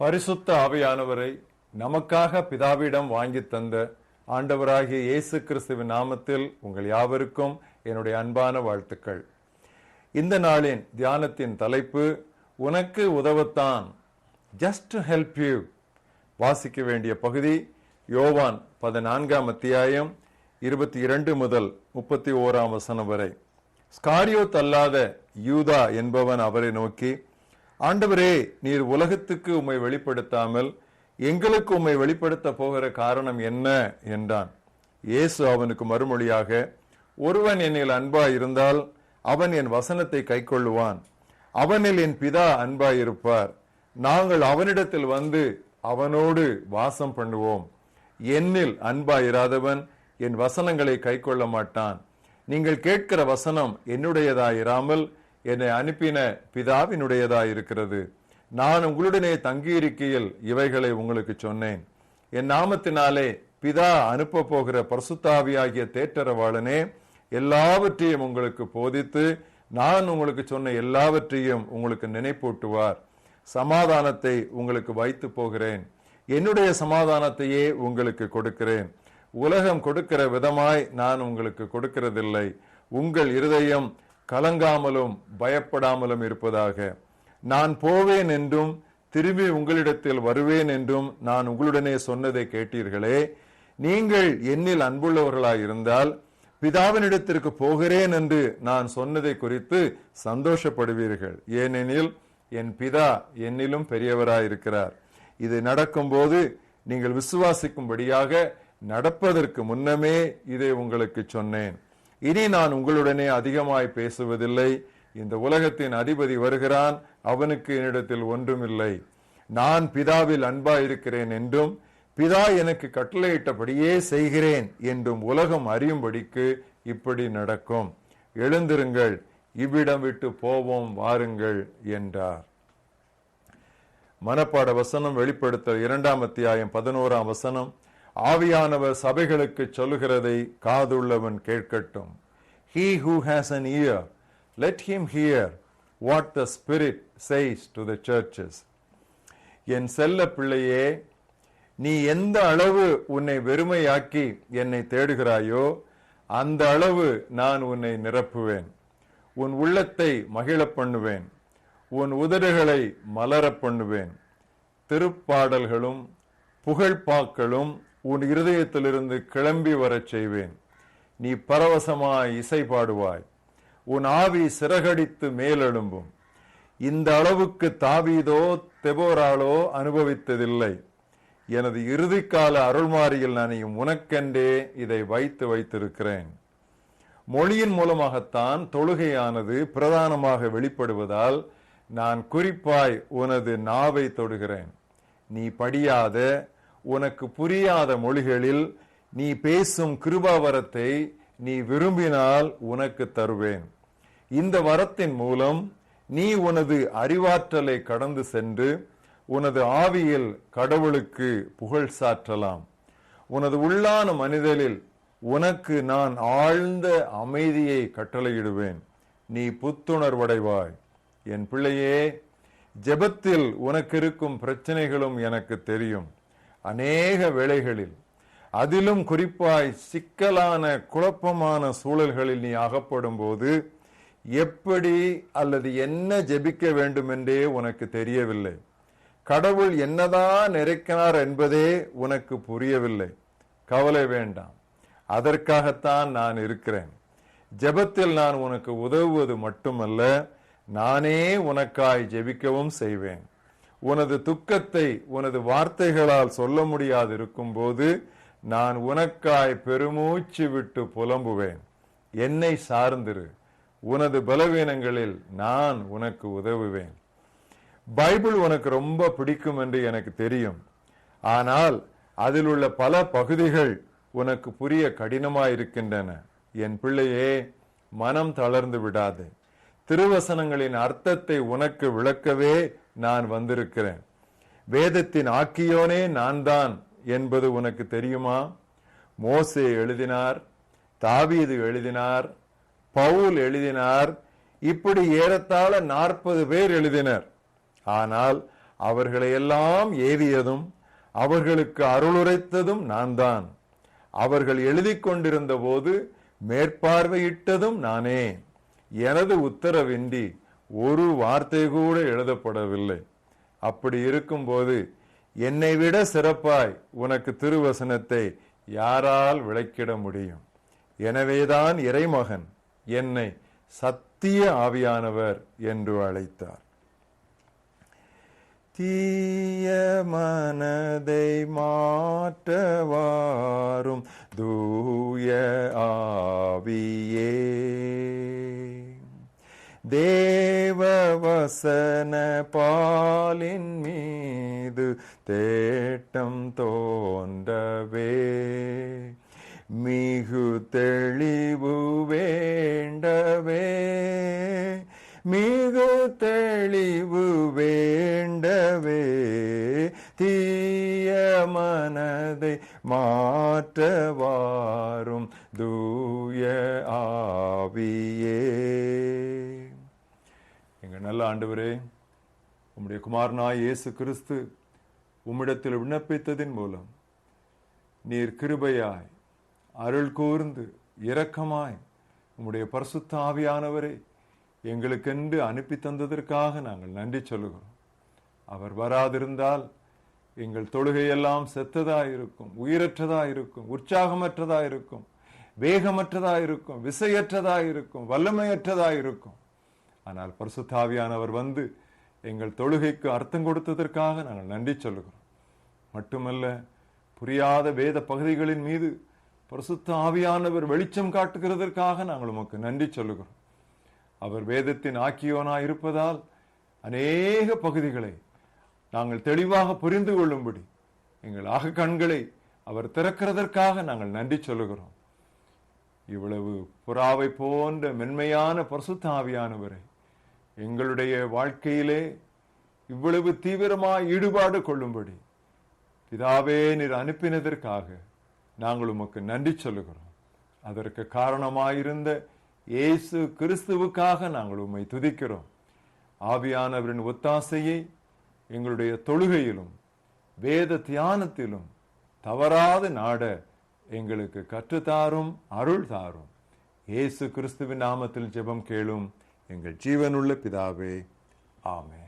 பரிசுத்த ஆவியானவரை நமக்காக பிதாவிடம் வாங்கி தந்த ஆண்டவராகிய இயேசு கிறிஸ்துவின் நாமத்தில் உங்கள் யாவருக்கும் என்னுடைய அன்பான வாழ்த்துக்கள். இந்த நாளின் தியானத்தின் தலைப்பு உனக்கு உதவத்தான் ஜஸ்ட் ஹெல்ப் யூ வாசிக்க வேண்டிய பகுதி யோவான் பதினான்காம் அத்தியாயம் இருபத்தி இரண்டு முதல் முப்பத்தி ஓராம் வசனம் வரை. ஸ்காரியோ தல்லாத யூதா என்பவன் அவரை நோக்கி ஆண்டவரே நீர் உலகத்துக்கு உம்மை வெளிப்படுத்தாமல் எங்களுக்கு உம்மை வெளிப்படுத்த போகிற காரணம் என்ன? என்றான். இயேசு அவனுக்கு மறுமொழியாக ஒருவன் என்னில் அன்பா இருந்தால் அவன் என் வசனத்தை கைக்கொள்ளுவான். அவனில் என் பிதா அன்பாய் இருப்பார். நாங்கள் அவனிடத்தில் வந்து அவனோடு வாசம் பண்ணுவோம். என்னில் அன்பாய் இராதவன் என் வசனங்களை கைக்கொள்ள மாட்டான். நீங்கள் கேட்கிற வசனம் என்னுடையதாயிராமல் என்னை அனுப்பின பிதாவினுடையதாயிருக்கிறது. நான் உங்களுடனே தங்கியிருக்கையில் இவைகளை உங்களுக்கு சொன்னேன். என் நாமத்தினாலே பிதா அனுப்ப போகிற பரிசுத்தாவியாகிய தேற்றரவாளனே எல்லாவற்றையும் உங்களுக்கு போதித்து நான் உங்களுக்கு சொன்ன எல்லாவற்றையும் உங்களுக்கு நினைப்பூட்டுவார். சமாதானத்தை உங்களுக்கு வைத்து போகிறேன். என்னுடைய சமாதானத்தையே உங்களுக்கு கொடுக்கிறேன். உலகம் கொடுக்கிற விதமாய் நான் உங்களுக்கு கொடுக்கிறதில்லை. உங்கள் இருதயம் கலங்காமலும் பயப்படாமலும் இருப்பதாக. நான் போவேன் என்றும் திரும்பி உங்களிடத்தில் வருவேன் என்றும் நான் உங்களுடனே சொன்னதை கேட்டீர்களே. நீங்கள் என்னில் அன்புள்ளவர்களாய் இருந்தால் பிதாவினிடத்திற்கு போகிறேன் என்று நான் சொன்னதை குறித்து சந்தோஷப்படுவீர்கள். ஏனெனில் என் பிதா என்னிலும் பெரியவராயிருக்கிறார் இது நடக்கும்போது நீங்கள் விசுவாசிக்கும்படியாக நடப்பதற்கு முன்னமே இதை உங்களுக்கு சொன்னேன். இனி நான் உங்களுடனே அதிகமாய் பேசுவதில்லை. இந்த உலகத்தின் அதிபதி வருகிறான். அவனுக்கு என்னிடத்தில் ஒன்றுமில்லை. நான் பிதாவில் அன்பா இருக்கிறேன் என்றும் பிதா எனக்கு கட்டளையிட்டபடியே செய்கிறேன் என்றும் உலகம் அறியும்படிக்கு இப்படி நடக்கும். எழுந்திருங்கள் இவ்விடம் விட்டு போவோம் வாருங்கள் என்றார். மனப்பாட வசனம் வெளிப்படுத்தல் இரண்டாம் அத்தியாயம் பதினோராம் வசனம். ஆவியானவர் சபைகளுக்கு சொல்லுகிறதை காதுள்ளவன் கேட்கட்டும். He who has an ear let him hear what the spirit says to the churches என் செல்ல பிள்ளையே நீ எந்த அளவு உன்னை வெறுமையாக்கி என்னை தேடுகிறாயோ அந்த அளவு நான் உன்னை நிரப்புவேன். உன் உள்ளத்தை மகிழ பண்ணுவேன். உன் உதடுகளை மலர பண்ணுவேன். திருப்பாடல்களும் புகழ்பாக்களும் உன் இருதயத்திலிருந்து கிளம்பி வரச் செய்வேன். நீ பரவசமாய் இசை பாடுவாய். உன் ஆவி சிறகடித்து மேலெழும்பும். இந்த அளவுக்கு தாவீதோ தெபோராலோ அனுபவித்ததில்லை. எனது இறுதிக்கால அருள்மாரியில் நான் உனக்கென்றே இதை வைத்து வைத்திருக்கிறேன். மொழியின் மூலமாகத்தான் தொழுகையானது பிரதானமாக வெளிப்படுவதால் நான் குறிப்பாய் உனது நாவை தொடுகிறேன். நீ படியாத உனக்கு புரியாத மொழிகளில் நீ பேசும் கிருபாவரத்தை நீ விரும்பினால் உனக்கு தருவேன். இந்த வரத்தின் மூலம் நீ உனது அறிவாற்றலை கடந்து சென்று உனது ஆவியில் கடவுளுக்கு புகழ் சாற்றலாம். உனது உள்ளான மனிதனில் உனக்கு நான் ஆழ்ந்த அமைதியை கட்டளையிடுவேன். நீ புத்துணர்வடைவாய். என் பிள்ளையே ஜெபத்தில் உனக்கு இருக்கும் பிரச்சனைகளும் எனக்கு தெரியும். அநேக வேளைகளில். அதிலும் குறிப்பாய் சிக்கலான குழப்பமான சூழல்களில் நீ அகப்படும் போது எப்படி அல்லது என்ன ஜெபிக்க வேண்டும் என்றே உனக்கு தெரியவில்லை. கடவுள் என்னதான் நிறைக்கிறார் என்பதே உனக்கு புரியவில்லை. கவலை வேண்டாம். அதற்காகத்தான் நான் இருக்கிறேன். ஜெபத்தில் நான் உனக்கு உதவுவது மட்டுமல்ல நானே உனக்காய் ஜெபிக்கவும் செய்வேன். உனது துக்கத்தை உனது வார்த்தைகளால் சொல்ல முடியாது இருக்கும்போது நான் உனக்காய் பெருமூச்சு விட்டு புலம்புவேன். என்னை சார்ந்திரு. உனது பலவீனங்களில் நான் உனக்கு உதவுவேன். பைபிள் உனக்கு ரொம்ப பிடிக்கும் என்று எனக்கு தெரியும். ஆனால் அதில் உள்ள பல பகுதிகள் உனக்கு புரிய கடினமாயிருக்கின்றன. என் பிள்ளையே மனம் தளர்ந்து விடாது. திருவசனங்களின் அர்த்தத்தை உனக்கு விளக்கவே நான் வந்திருக்கிறேன். வேதத்தின் ஆக்கியோனே நான் தான் என்பது உனக்கு தெரியுமா? மோசே எழுதினார் தாவீது எழுதினார் பவுல் எழுதினார் இப்படி ஏறத்தாழ நாற்பது பேர் எழுதினர். ஆனால் அவர்களை எல்லாம் ஏவியதும் அவர்களுக்கு அருளுரைத்ததும் நான் தான் அவர்கள் எழுதி கொண்டிருந்த போது மேற்பார்வையிட்டதும் நானே. எனது உத்தரவின்றி ஒரு வார்த்தை கூட எழுதப்படவில்லை. அப்படி இருக்கும்போது என்னை விட சிறப்பாய் உனக்கு திருவசனத்தை யாரால் விளக்கிட முடியும்? எனவேதான் இறைமகன் என்னை சத்திய ஆவியானவர் என்று அழைத்தார். தீய மனதை மாற்றவாரும் தூய ஆவியே. தேவவசன பாலின் மீது தேட்டம் தோன்றவே. மிகு தெளிவு வேண்டவே. மிகு தெளிவு வேண்டவே. தீய மனதை மாற்றவாரும் தூய ஆவியே. எங்க நல்ல ஆண்டவரே உம்முடைய குமாரனாய் இயேசு கிறிஸ்து உம்மிடத்தில் விண்ணப்பித்ததின் மூலம் நீர் கிருபையாய் அருள் கூர்ந்து இரக்கமாய் உம்முடைய பரிசுத்த ஆவியானவரை எங்களுக்கென்று அனுப்பி தந்ததற்காக நாங்கள் நன்றி சொல்லுகிறோம். அவர் வராதிருந்தால் எங்கள் தொழுகையெல்லாம் செத்ததாயிருக்கும் இருக்கும் உற்சாகமற்றதாயிருக்கும் இருக்கும் உற்சாகமற்றதா இருக்கும் ஆனால் பரிசுத்தாவியானவர் வந்து எங்கள் தொழுகைக்கு அர்த்தம் கொடுத்ததற்காக நாங்கள் நன்றி சொல்லுகிறோம். மட்டுமல்ல புரியாத வேத பகுதிகளின் மீது பரிசுத்த ஆவியானவர் வெளிச்சம் காட்டுகிறதற்காக நாங்கள் உமக்கு நன்றி சொல்லுகிறோம். அவர் வேதத்தின் ஆக்கியோனாய் இருப்பதால் அநேக பகுதிகளை நாங்கள் தெளிவாக புரிந்து கொள்ளும்படி எங்கள் ஆக கண்களை அவர் திறக்கிறதற்காக நாங்கள் நன்றி சொல்லுகிறோம். இவ்வளவு புறாவை போன்ற மென்மையான பரிசுத்த ஆவியானவரை எங்களுடைய வாழ்க்கையிலே இவ்வளவு தீவிரமாக ஈடுபாடு கொள்ளும்படி பிதாவே நீர் அனுப்பினதற்காக நாங்கள் உமக்கு நன்றி சொல்லுகிறோம். அதற்கு காரணமாயிருந்த இயேசு கிறிஸ்துவுக்காக நாங்கள் உம்மை துதிக்கிறோம். ஆவியானவரின் ஒத்தாசையை எங்களுடைய தொழுகையிலும் வேத தியானத்திலும் தவறாது நாட எங்களுக்கு கற்றுத்தாரும் அருள் தாரும் இயேசு கிறிஸ்துவின் நாமத்தில் ஜெபம் கேளும். எங்கள் ஜீவனுள்ள பிதாவே ஆமே